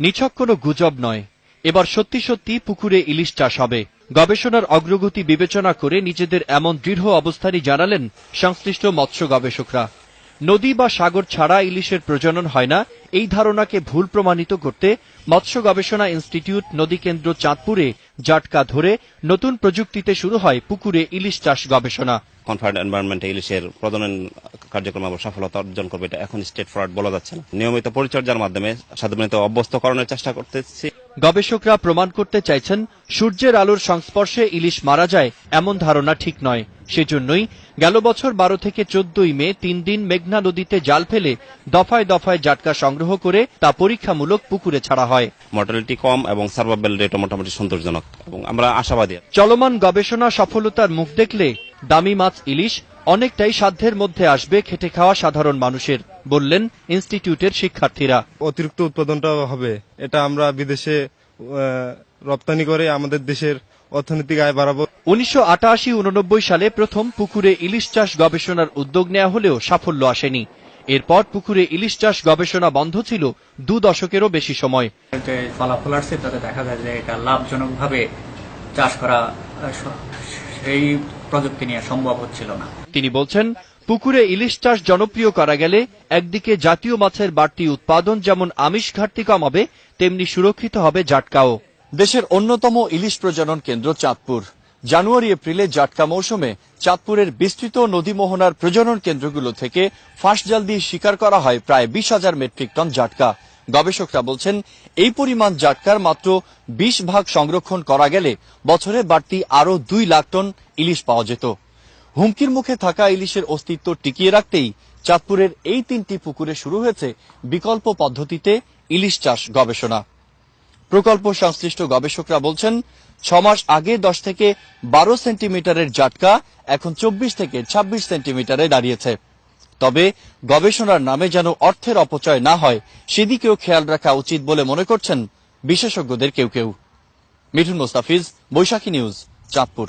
নিছক কোনো গুজব নয়। এবার সত্যি সত্যি পুকুরে ইলিশ চাষ হবে। গবেষণার অগ্রগতি বিবেচনা করে নিজেদের এমন দৃঢ় অবস্থানই জানালেন সংশ্লিষ্ট মৎস্য গবেষকরা। নদী বা সাগর ছাড়া ইলিশের প্রজনন হয় না। এই ধারণাকে ভুল প্রমাণিত করতে মৎস্য গবেষণা ইনস্টিটিউট নদী কেন্দ্র চাঁদপুরে জাটকা ধরে নতুন প্রযুক্তিতে শুরু হয় পুকুরে ইলিশ চাষ গবেষণা। কনফার্ড এনভায়রনমেন্টে ইলিশের প্রজনন কার্যক্রম আবার সফলতা অর্জন করবে এটা এখন স্টেট ফরওয়ার্ড বলা যাচ্ছে না। নিয়মিত পরিচর্যার মাধ্যমে সাধারণত অভ্যস্তকরণের চেষ্টা করতেছি। গবেষকরা প্রমাণ করতে চাইছেন সূর্যের আলোর সংস্পর্শে ইলিশ মারা যায় এমন ধারণা ঠিক নয়। সেজন্যই গেল বছর বারো থেকে চোদ্দই মে তিন দিন মেঘনা নদীতে জাল ফেলে দফায় দফায় জাটকা সংগ্রহ করে তা পরীক্ষামূলক পুকুরে ছাড়া হয়। মর্টালিটি কম এবং সার্ভাইভাল রেটও মোটামুটি সন্তোষজনক এবং আমরা আশাবাদী। চলমান গবেষণা সফলতার মুখ দেখলে দামি মাছ ইলিশ অনেকটাই সাধ্যের মধ্যে আসবে খেটে খাওয়া সাধারণ মানুষের বললেন ইনস্টিটিউটের শিক্ষার্থীরা। অতিরিক্ত উৎপাদনটা হবে। এটা আমরা বিদেশে আহ, রপ্তানি করে আমাদের দেশের অর্থনৈতিক আয় বাড়াবো। উনিশশো আটাশি উননব্বই সালে প্রথম পুকুরে ইলিশ চাষ গবেষণার উদ্যোগ নেওয়া হলেও সাফল্য আসেনি। এরপর পুকুরে ইলিশ চাষ গবেষণা বন্ধ ছিল দু দশকেরও বেশি সময়। যে ফলাফল আসছে তাতে দেখা যায় যে এটা লাভজনকভাবে চাষ করা সেই প্রযুক্তি নিয়ে সম্ভব হচ্ছিল না। তিনি বলছেন পুকুরে ইলিশ চাষ জনপ্রিয় করা গেলে একদিকে জাতীয় মাছের বাড়তি উৎপাদন যেমন আমিষ ঘাটতি কমাবে তেমনি সুরক্ষিত হবে জাটকাও। দেশের অন্যতম ইলিশ প্রজনন কেন্দ্র চাঁদপুর। জানুয়ারি এপ্রিলে জাটকা মৌসুমে চাঁদপুরের বিস্তৃত নদী মোহনার প্রজনন কেন্দ্রগুলো থেকে ফাঁস জাল দিয়ে শিকার করা হয় প্রায় বিশ হাজার মেট্রিক টন জাটকা। গবেষকরা বলছেন, এই পরিমাণ জাটকার মাত্র বিশ ভাগ সংরক্ষণ করা গেলে বছরে বাড়তি আরও দুই লাখ টন ইলিশ পাওয়া যেত। হুমকির মুখে থাকা ইলিশের অস্তিত্ব টিকিয়ে রাখতেই চাঁদপুরের এই তিনটি পুকুরে শুরু হয়েছে বিকল্প পদ্ধতিতে ইলিশ চাষ গবেষণা। প্রকল্প সংশ্লিষ্ট গবেষকরা বলছেন, ছ মাস আগে দশ থেকে বারো সেন্টিমিটারের জাটকা, এখন চব্বিশ থেকে ২৬ সেন্টিমিটারে দাঁড়িয়েছে। তবে গবেষণার নামে যেন অর্থের অপচয় না হয়, সেদিকেও খেয়াল রাখা উচিত বলে মনে করছেন বিশেষজ্ঞদের কেউ কেউ। মিঠুন মোস্তাফিজ, বৈশাখী নিউজ, চাঁদপুর।